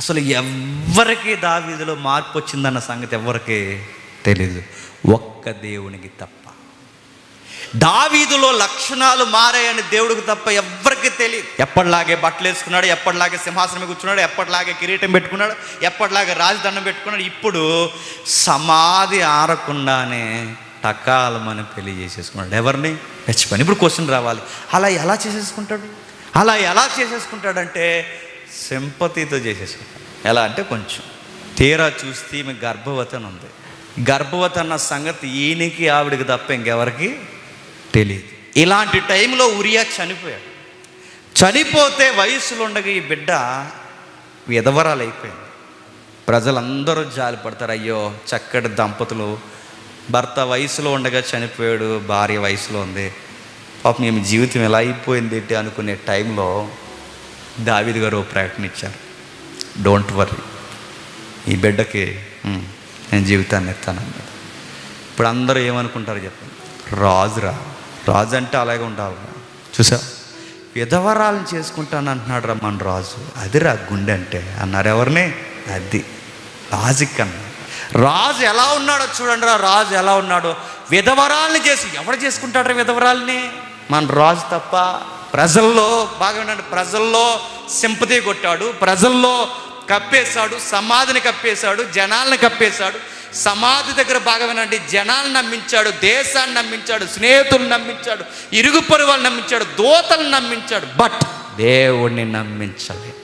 అసలు ఎవరికి దావీదులో మార్పు వచ్చిందన్న సంగతి ఎవ్వరికి తెలీదు. ఒక్క దేవునికి తప్ప. దావీదులో లక్షణాలు మారాయని దేవుడికి తప్ప ఎవ్వరికి తెలియదు ఎప్పటిలాగే బట్టలు వేసుకున్నాడు ఎప్పటిలాగే సింహాసనం కూర్చున్నాడు ఎప్పటిలాగే కిరీటం పెట్టుకున్నాడు ఎప్పటిలాగే రాజదండం పెట్టుకున్నాడు. ఇప్పుడు సమాధి ఆరకుండానే టకాలమని పెళ్ళి చేసేసుకున్నాడు ఎవరిని? మర్చిపోయి ఇప్పుడు క్వశ్చన్ రావాలి. అలా ఎలా చేసేసుకుంటాడు? అలా ఎలా చేసేసుకుంటాడంటే సింపతితో చేసేసుకుంటాడు ఎలా అంటే కొంచెం. తీరా చూస్తే ఈమె గర్భవతి అని ఉంది. గర్భవతి అన్న సంగతి ఈయనకి ఆవిడకి తప్ప ఇంకెవరికి తెలియదు ఇలాంటి టైంలో ఉరియా చనిపోయాడు. చనిపోతే వయసులో ఉండగా ఈ బిడ్డ విధవరాలు అయిపోయింది ప్రజలందరూ జాలి పడతారు అయ్యో చక్కటి దంపతులు. భర్త వయసులో ఉండగా చనిపోయాడు భార్య వయసులో ఉంది. పాపం ఈమె జీవితం ఎలా అయిపోయింది ఏంటి అనుకునే టైంలో దావిది గారు ఓ ప్రకటన ఇచ్చారు. డోంట్ వర్రీ ఈ బిడ్డకి నేను జీవితాన్ని ఎత్తానన్నాడు ఇప్పుడు అందరూ ఏమనుకుంటారు చెప్పండి. రాజురా రాజు అంటే అలాగే ఉండాలి చూసా విధవరాలను చేసుకుంటాను అంటున్నాడు రా మన రాజు. అదిరా గుండె అంటే. అన్నారు ఎవరిని? అది లాజిక్ అన్న రాజు ఎలా ఉన్నాడో చూడండి రా రాజు ఎలా ఉన్నాడో. విధవరాల్ని చేసి ఎవడు చేసుకుంటాడు విధవరాల్ని? మన రాజు తప్ప ప్రజల్లో బాగా వినండి ప్రజల్లో సింపతి కొట్టాడు ప్రజల్లో కప్పేశాడు సమాధిని కప్పేశాడు జనాల్ని కప్పేశాడు. సమాధి దగ్గర బాగా వినండి జనాలను నమ్మించాడు దేశాన్ని నమ్మించాడు స్నేహితులను నమ్మించాడు ఇరుగు పొరుగు నమ్మించాడు దోతలు నమ్మించాడు. బట్ దేవుణ్ణి నమ్మించలేడు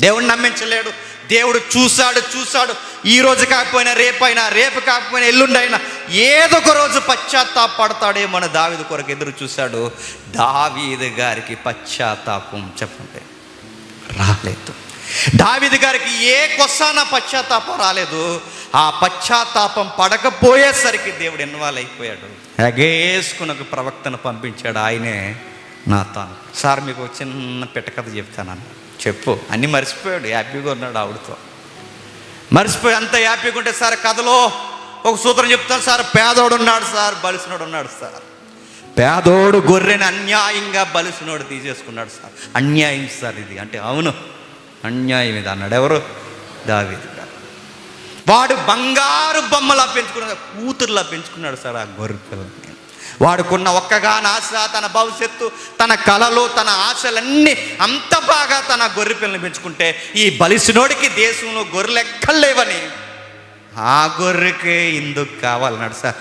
దేవుణ్ణి నమ్మించలేడు. దేవుడు చూశాడు చూశాడు. ఈ రోజు కాకపోయినా రేపైనా రేపు కాకపోయినా ఎల్లుండైనా ఏదో ఒక రోజు పశ్చాత్తాపడతాడేమో మన దావీదు కొరకు ఎదురు చూశాడు. దావీదు గారికి పశ్చాత్తాపం చెప్పండి. రాలేదు. దావీదు గారికి ఏ కొస్సాన పశ్చాత్తాపం రాలేదు. ఆ పశ్చాత్తాపం పడకపోయేసరికి దేవుడు ఇన్వాల్వ్ అయిపోయాడు. ఎగేసుకుని ఒక ప్రవక్తను పంపించాడు. ఆయనే నా తాను సార్ మీకు చిన్న పిట్టకథ చెప్తానన్న. చెప్పు. అన్నీ మర్చిపోయాడు. హ్యాపీగా ఉన్నాడు ఆవిడతో. మర్చిపోయి అంత హ్యాపీగా ఉంటే సార్ కథలో ఒక సూత్రం చెప్తాను సార్. పేదోడు ఉన్నాడు సార్. బలిసినోడు ఉన్నాడు సార్. పేదోడు గొర్రెని అన్యాయంగా బలిసినోడు తీసేసుకున్నాడు సార్. అన్యాయం సార్ ఇది. అంటే అవును అన్యాయం ఇది అన్నాడు. ఎవరు? దావీదు వాడు బంగారు బొమ్మలా పెంచుకున్నాడు కూతురులా పెంచుకున్నాడు సార్ ఆ గొర్రె పిల్లని వాడుకున్న ఒక్కగాని ఆశ తన భవిష్యత్తు తన కళలు తన ఆశలన్నీ అంత బాగా తన గొర్రె పిల్లని పెంచుకుంటే ఈ బలిసినోడికి దేశంలో గొర్రెలెక్కలేవని ఆ గొర్రెకి ఇందుకు కావాలన్నాడు సార్.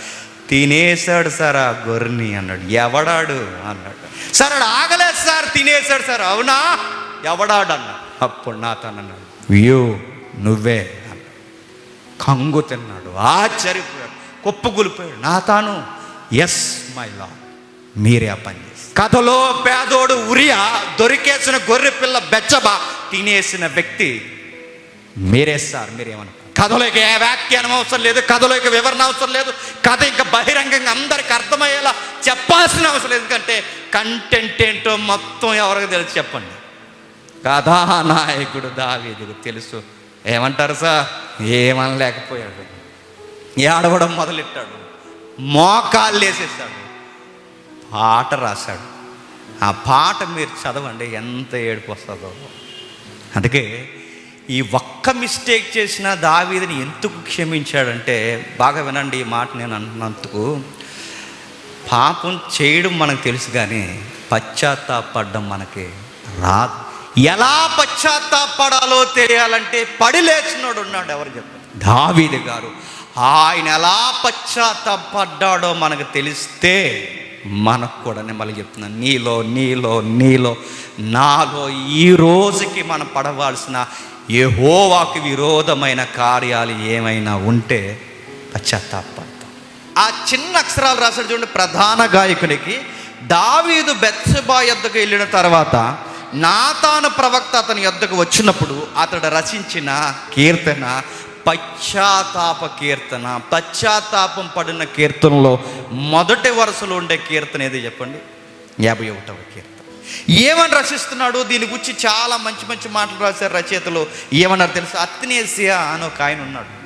తినేశాడు సార్ ఆ గొర్రెని అన్నాడు. ఎవడాడు? అన్నాడు. సార్ ఆగలేదు సార్ తినేశాడు సార్. అవునా? ఎవడాడు అన్నాడు. అప్పుడు నా అన్నాడు. వ్యూ నువ్వే అన్నాడు. కంగు తిన్నాడు. ఆశ్చర్యపోయాడు. కుప్పగొలిపోయాడు నా తాను ఎస్ మై లా మీరే ఆ పని చేసి. కథలో పేదోడు ఉరియా దొరికేసిన గొర్రె పిల్ల బెచ్చబా తినేసిన వ్యక్తి మీరే సార్ మీరేమనుకో. కథలోకి ఏ వ్యాఖ్యానం అవసరం లేదు కథలోకి వివరణ అవసరం లేదు కథ ఇంకా బహిరంగంగా అందరికి అర్థమయ్యేలా చెప్పాల్సిన అవసరం లేదు. ఎందుకంటే కంటెంట్ ఏంటో మొత్తం ఎవరికి తెలుసు చెప్పండి. కథానాయకుడు దావీదుకు తెలుసు. ఏమంటారు సార్? ఏమనలేకపోయాడు. ఏడవడం మొదలెట్టాడు. మోకాళ్ళు వేసేసాడు పాట రాశాడు. ఆ పాట మీరు చదవండి ఎంత ఏడుపు వస్తుందో. అందుకే ఈ ఒక్క మిస్టేక్ చేసిన దావీదిని ఎందుకు క్షమించాడంటే బాగా వినండి ఈ మాట నేను అన్నందుకు. పాపం చేయడం మనకు తెలుసు కానీ పశ్చాత్తాపడడం మనకి రాదు. ఎలా పశ్చాత్తాపడాలో తెలియాలంటే పడి లేచినోడు ఉన్నాడు ఎవరు చెప్పారు దావీది గారు. ఆయన ఎలా పశ్చాత్తపడ్డాడో మనకు తెలిస్తే మనకు కూడా నేను మళ్ళీ చెప్తున్నాను నీలో నీలో నీలో నాలో ఈ రోజుకి మనం పడవలసిన యెహోవాకు విరోధమైన కార్యాలు ఏమైనా ఉంటే పశ్చాత్తాపడతాం. ఆ చిన్న అక్షరాలు రాశాడు చూడండి ప్రధాన గాయకునికి దావీదు బెత్సబా యొద్దకు వెళ్ళిన తర్వాత నాతాను ప్రవక్త అతని యొద్దకు వచ్చినప్పుడు అతడు రచించిన కీర్తన పశ్చాత్తాప కీర్తన. పశ్చాత్తాపం పడిన కీర్తనలో మొదటి వరుసలో ఉండే కీర్తన ఏది చెప్పండి? యాభై ఒకటవ కీర్తన. ఏమని రచిస్తున్నాడు దీని గురించి చాలా మంచి మంచి మాటలు రాశారు రచయితలు. ఏమన్నారు తెలుసు? అత్నేసియా అని ఒక ఆయన ఉన్నాడు.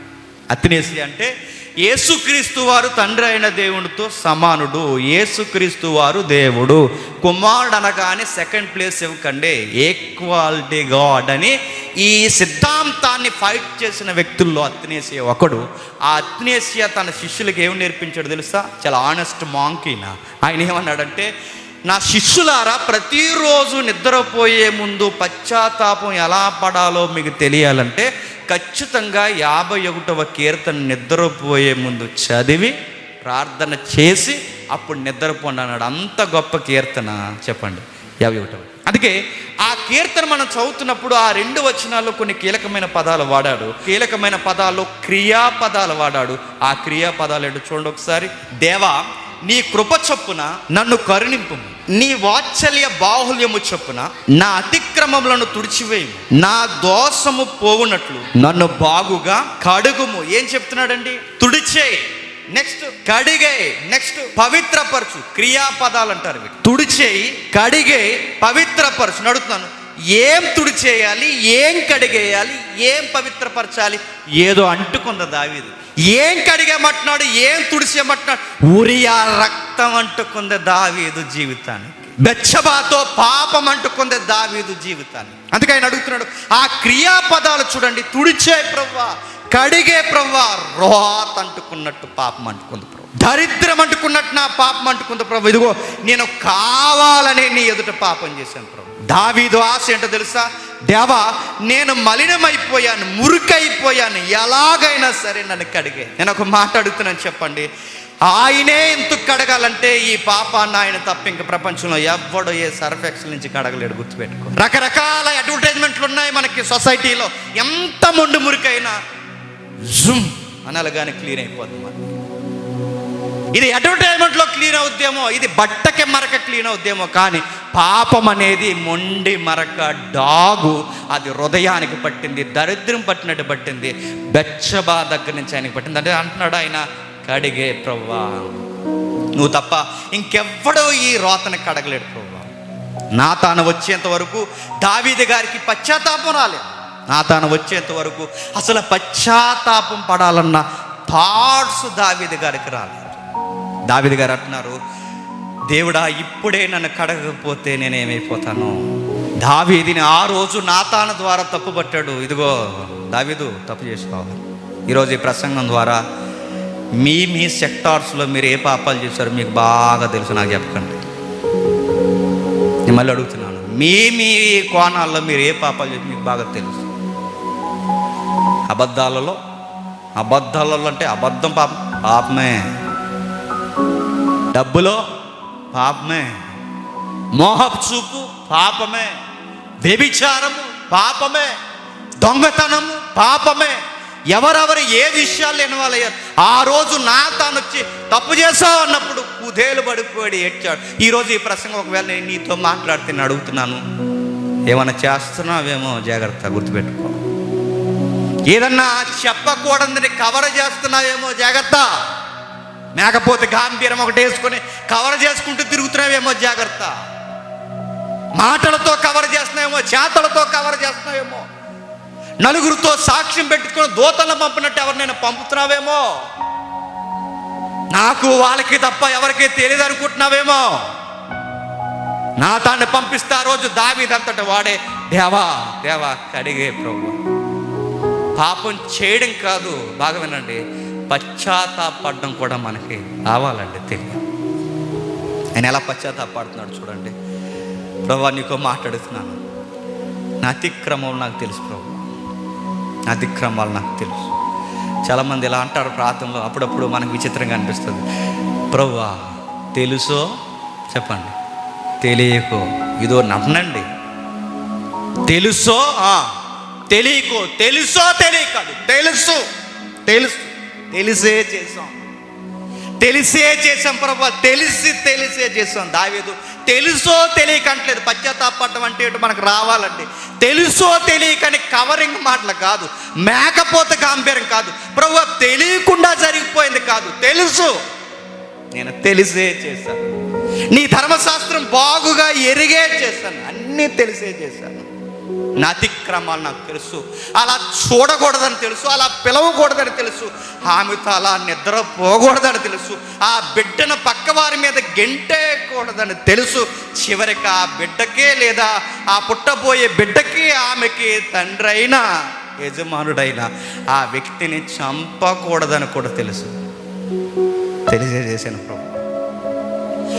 అత్నేసియా అంటే యేసుక్రీస్తు వారు తండ్రి అయిన దేవునితో సమానుడు యేసుక్రీస్తు వారు దేవుడు. కుమారుడు అనగానే సెకండ్ ప్లేస్ ఇవ్వకండి. ఈక్వాలిటీ గాడ్ అని ఈ సిద్ధాంతాన్ని ఫైట్ చేసిన వ్యక్తుల్లో అత్నేసియ ఒకడు. ఆ అత్నేసియ తన శిష్యులకు ఏమి నేర్పించాడు తెలుసా? చాలా ఆనెస్ట్ మాంకీనా ఆయన ఏమన్నాడంటే నా శిష్యులారా ప్రతిరోజు నిద్రపోయే ముందు పశ్చాత్తాపం ఎలా పడాలో మీకు తెలియాలంటే ఖచ్చితంగా యాభై ఒకటవ కీర్తన నిద్రపోయే ముందు చదివి ప్రార్థన చేసి అప్పుడు నిద్రపోండి అన్నాడు. అంత గొప్ప కీర్తన. చెప్పండి. యాభై ఒకటవ. అందుకే ఆ కీర్తన మనం చదువుతున్నప్పుడు ఆ రెండు వచనాల్లో కొన్ని కీలకమైన పదాలు వాడాడు. కీలకమైన పదాల్లో క్రియాపదాలు వాడాడు. ఆ క్రియాపదాలు ఏంటో చూడండి ఒకసారి. దేవా నీ కృప చొప్పున నన్ను కరుణింపు. నీ వాత్సల్య బాహుల్యము చొప్పున నా అతిక్రమములను తుడిచివేయము నా దోషము పోవునట్లు నన్ను బాగుగా కడుగుము. ఏం చెప్తున్నాడండి? తుడిచేయి నెక్స్ట్ కడిగే. నెక్స్ట్ పవిత్రపరచు. క్రియాపదాలు అంటారు. తుడిచేయి కడిగే పవిత్రపరచు. నడుతున్నాను ఏం తుడిచేయాలి? ఏం కడిగేయాలి? ఏం పవిత్రపరచాలి? ఏదో అంటుకుంది దావీదు. ఏం కడిగేమంటున్నాడు? ఏం తుడిచేయమంటున్నాడు? ఉరియా రక్తం అంటుకుంది దావీదు జీవితానికి. బెచ్చబాతో పాపం అంటుకుంది దావీదు జీవితాన్ని అందుకే ఆయన అడుగుతున్నాడు ఆ క్రియాపదాలు చూడండి. తుడిచే ప్రవ్వా కడిగే ప్రవ్వా రోత అంటుకున్నట్టు పాపం అంటుకుంది ప్రభు దరిద్రం అంటుకున్నట్టు నా పాపం అంటుకుంది ప్రభు ఇదిగో నేను కావాలనే నీ ఎదుట పాపం చేశాను ప్రభు దావీదు ఆశ ఏంటో తెలుసా? దేవా నేను మలినమైపోయాను మురికైపోయాను ఎలాగైనా సరే నన్ను కడిగే. నేను ఒక మాట అడుగుతున్నాను చెప్పండి. ఆయనే ఎందుకు కడగాలంటే ఈ పాపాన్ని ఆయన తప్ప ఇంక ప్రపంచంలో ఎవ్వడో ఏ సర్ఫెక్షన్ నుంచి కడగలేడు గుర్తుపెట్టుకో. రకరకాల అడ్వర్టైజ్మెంట్లు ఉన్నాయి మనకి సొసైటీలో. ఎంత మొండు మురికైనా జుమ్ అనలుగానే క్లీన్ అయిపోతుంది మనకి. ఇది అడ్వర్టైజ్మెంట్లో క్లీన్ అవుద్దేమో ఇది బట్టకి మరక క్లీన్ అవుద్దేమో కానీ పాపం అనేది మొండి మరక డాగు. అది హృదయానికి పట్టింది దరిద్రం పట్టినట్టు పట్టింది బెచ్చబా దగ్గర నుంచి ఆయనకి పట్టింది. అంటే అంటున్నాడు ఆయన కడిగే ప్రవ్వా. నువ్వు తప్ప ఇంకెవ్వడో ఈ రోతను కడగలేడు ప్రవ్వా. నా తాను వచ్చేంత వరకు దావీది గారికి పశ్చాత్తాపం రాలేదు. నా తాను వచ్చేంత వరకు అసలు పశ్చాత్తాపం పడాలన్న థాట్స్ దావీది గారికి రాలేదు. దావిది గారు అంటున్నారు దేవుడా ఇప్పుడే నన్ను కడగకపోతే నేనేమైపోతాను? దావీదిని ఆ రోజు నాతాన ద్వారా తప్పు పట్టాడు ఇదిగో దావీదు తప్పు చేసుకోవాలి ఈరోజు ఈ ప్రసంగం ద్వారా మీ మీ సెక్టార్స్లో మీరు ఏ పాపాలు చేశారో మీకు బాగా తెలుసు నాకు చెప్పకండి. నేను మళ్ళీ అడుగుతున్నాను మీ మీ కోణాల్లో మీరు ఏ పాపాలు చేసి మీకు బాగా తెలుసు. అబద్ధాలలో అబద్ధాలలో అంటే అబద్ధం పాపం పాపమే. డబ్బులో పాపమే. మోహపు చూపు పాపమే. వ్యభిచారము పాపమే. దొంగతనము పాపమే. ఎవరెవరు ఏ విషయాలు లేని వాళ్ళయ్యారు ఆ రోజు నా తాను వచ్చి తప్పు చేసావు అన్నప్పుడు కుదేలు పడిపోయాడు ఏడ్చాడు. ఈరోజు ఈ ప్రసంగం ఒకవేళ నేను నీతో మాట్లాడితే నేను అడుగుతున్నాను. ఏమైనా చేస్తున్నావేమో జాగ్రత్త గుర్తుపెట్టుకో. ఏదన్నా చెప్పకూడదని కవర్ చేస్తున్నావేమో జాగ్రత్త. మేకపోతే గాంభీరం ఒకటి వేసుకొని కవర్ చేసుకుంటూ తిరుగుతున్నావేమో జాగ్రత్త. మాటలతో కవర్ చేస్తున్నావేమో చేతలతో కవర్ చేస్తున్నావేమో. నలుగురితో సాక్ష్యం పెట్టుకుని దూతలను పంపినట్టు ఎవరినైనా పంపుతున్నావేమో. నాకు వాళ్ళకి తప్ప ఎవరికి తెలియదు అనుకుంటున్నావేమో. నా తాన్ని పంపిస్తే రోజు దావీదంతట వాడే దేవా దేవా కడిగే ప్రభు పాపం చేయడం కాదు. బాగా వినండి. పశ్చాత్తాపడడం కూడా మనకి రావాలండి తెలియదు. ఆయన ఎలా పశ్చాత్తాపడుతున్నాడు చూడండి. ప్రభా నీకో మాట్లాడుతున్నాను. నా అతిక్రమం నాకు తెలుసు ప్రభు. నా అతిక్రమాలు నాకు తెలుసు. చాలామంది ఇలా అంటారు ప్రాంతంలో అప్పుడప్పుడు మనకు విచిత్రంగా అనిపిస్తుంది. ప్రభువా తెలుసో? చెప్పండి. తెలియకో? ఇదో నమ్మండి. తెలుసో? ఆ, తెలియకో? తెలుసో? తెలియక? తెలుసు. తెలుసు. తెలిసే చేసాం తెలిసే చేసాం ప్రభా తెలిసి తెలిసే చేసాం దావేదు. తెలుసో తెలియకంటలేదు పశ్చాత్తాపడడం అంటే మనకు రావాలండి. తెలుసో తెలియకని కవరింగ్ మాటలు కాదు. మేకపోతే గాంభీర్యం కాదు. ప్రభు తెలియకుండా జరిగిపోయింది కాదు. తెలుసు. నేను తెలిసే చేశాను. నీ ధర్మశాస్త్రం బాగుగా ఎరిగే చేశాను. అన్నీ తెలిసే చేశాను. నా అతిక్రమాలు నాకు తెలుసు. అలా చూడకూడదని తెలుసు అలా పిలవకూడదని తెలుసు. ఆమెతో అలా నిద్రపోకూడదని తెలుసు. ఆ బిడ్డను పక్కవారి మీద గెంటేయకూడదని తెలుసు. చివరికి ఆ బిడ్డకే లేదా ఆ పుట్టబోయే బిడ్డకి ఆమెకి తండ్రి అయినా యజమానుడైన ఆ వ్యక్తిని చంపకూడదని కూడా తెలుసు. తెలియజేసాను ప్రభు.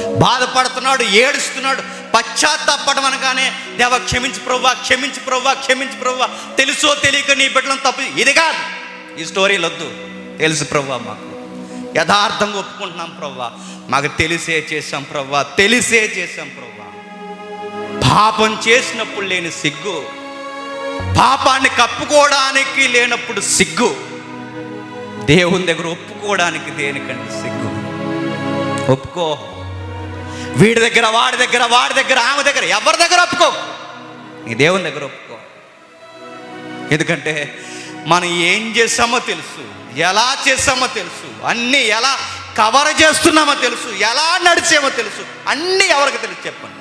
బాధపడుతున్నాడు ఏడుస్తున్నాడు పశ్చాత్తాపడం అనగానే దేవ క్షమించి ప్రవ్వా క్షమించి ప్రవ్వా క్షమించి ప్రవ్వా తెలుసో తెలియక నీ బిడ్డలను తప్పు ఇది కాదు. ఈ స్టోరీలు వద్దు తెలుసు ప్రవ్వా మాకు. యథార్థంగా ఒప్పుకుంటున్నాం ప్రవ్వా. మాకు తెలిసే చేసాం ప్రవ్వా తెలిసే చేసాం ప్రవ్వా. పాపం చేసినప్పుడు లేని సిగ్గు పాపాన్ని కప్పుకోవడానికి లేనప్పుడు సిగ్గు దేవుని దగ్గర ఒప్పుకోవడానికి దేనికంటే సిగ్గు. ఒప్పుకో వీడి దగ్గర వాడి దగ్గర వాడి దగ్గర ఆమె దగ్గర ఎవరి దగ్గర ఒప్పుకో? నీ దేవుని దగ్గర ఒప్పుకో. ఎందుకంటే మనం ఏం చేసామో తెలుసు ఎలా చేసామో తెలుసు అన్నీ ఎలా కవర్ చేస్తున్నామో తెలుసు ఎలా నడిచామో తెలుసు అన్నీ ఎవరికి తెలుసు చెప్పండి?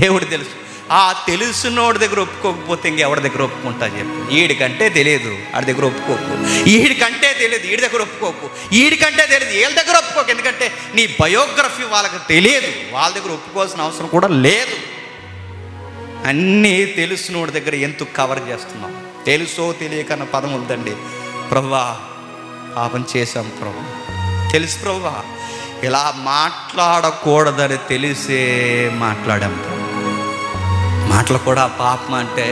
దేవుడు తెలుసు. ఆ తెలుసునోడి దగ్గర ఒప్పుకోకపోతే ఇంకెవరి దగ్గర ఒప్పుకుంటా చెప్పు. ఈడికంటే తెలియదు ఆడి దగ్గర ఒప్పుకోకు. ఈడికంటే తెలియదు ఈడి దగ్గర ఒప్పుకోకు. ఈడికంటే తెలియదు వీళ్ళ దగ్గర ఒప్పుకోకు. ఎందుకంటే నీ బయోగ్రఫీ వాళ్ళకి తెలియదు వాళ్ళ దగ్గర ఒప్పుకోవాల్సిన అవసరం కూడా లేదు. అన్నీ తెలుసునోడి దగ్గర ఎందుకు కవర్ చేస్తున్నాం తెలుసో తెలియకన్న పదం ఉందండి. ప్రవ్వా పాపం చేశాం ప్రభు. తెలుసు ప్రవ్వా. ఇలా మాట్లాడకూడదని తెలిసే మాట్లాడాం ప్రభు. మాటలు కూడా పాపం అంటే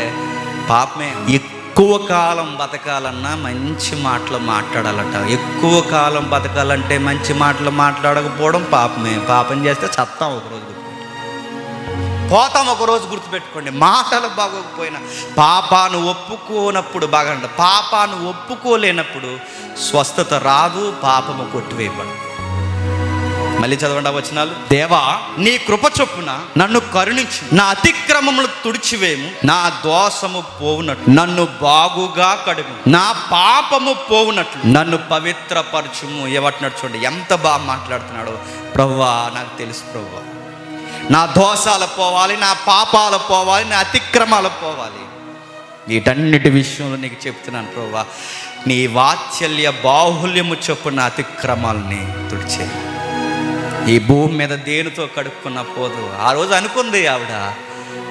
పాపమే. ఎక్కువ కాలం బతకాలన్నా మంచి మాటలు మాట్లాడాలట. ఎక్కువ కాలం బతకాలంటే మంచి మాటలు మాట్లాడకపోవడం పాపమే. పాపం చేస్తే చత్తాం ఒకరోజు పోతాం ఒకరోజు గుర్తుపెట్టుకోండి మాటలు బాగోకపోయినా పాపాను ఒప్పుకోనప్పుడు బాగా పాపాను ఒప్పుకోలేనప్పుడు స్వస్థత రాదు పాపము కొట్టివేయబడదు. మళ్ళీ చదవండి వచనాలు. దేవా నీ కృప చొప్పున నన్ను కరుణించు. నా అతిక్రమములు తుడిచివేము. నా దోషము పోవునట్లు. నన్ను బాగుగా కడుగు. నా పాపము పోవునట్లు. నన్ను పవిత్రపరచుము. ఎవటినట్టు చూడండి. ఎంత బాగా మాట్లాడుతున్నాడో. ప్రవ్వా నాకు తెలుసు ప్రవ్వా. నా దోషాలు పోవాలి నా పాపాలు పోవాలి నా అతిక్రమాలు పోవాలి. వీటన్నిటి విషయంలో నీకు చెప్తున్నాను ప్రవ్వా. నీ వాత్సల్య బాహుల్యము చొప్పున అతిక్రమాలని తుడిచేయి. ఈ భూమి మీద దేనితో కడుక్కున్న పోదు. ఆ రోజు అనుకుంది ఆవిడ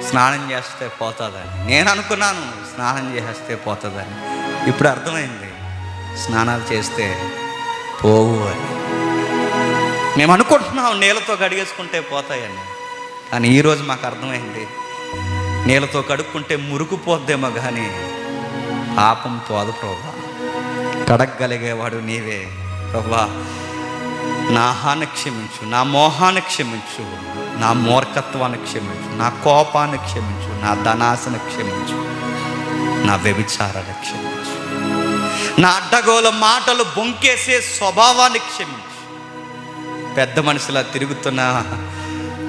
స్నానం చేస్తే పోతుందని. నేను అనుకున్నాను స్నానం చేస్తే పోతుందని. ఇప్పుడు అర్థమైంది స్నానాలు చేస్తే పోవు అని. మేము అనుకుంటున్నాం నీళ్ళతో కడిగేసుకుంటే పోతాయని. కానీ ఈరోజు మాకు అర్థమైంది నీళ్ళతో కడుక్కుంటే మురుకుపోద్దేమో కానీ పాపం పోదు ప్రభా. కడగలిగేవాడు నీవే ప్రభా. నా హాని క్షమించు నా మోహాన్ని క్షమించు నా మూర్ఖత్వాన్ని క్షమించు నా కోపాన్ని క్షమించు నా ధనాశను క్షమించు నా వ్యభిచారాన్ని క్షమించు. నా అడ్డగోల మాటలు బొంకేసే స్వభావాన్ని క్షమించు. పెద్ద మనిషిలా తిరుగుతున్న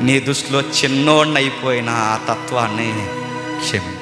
నీ దృష్టిలో చిన్నోడిని అయిపోయిన ఆ తత్వాన్ని క్షమించు.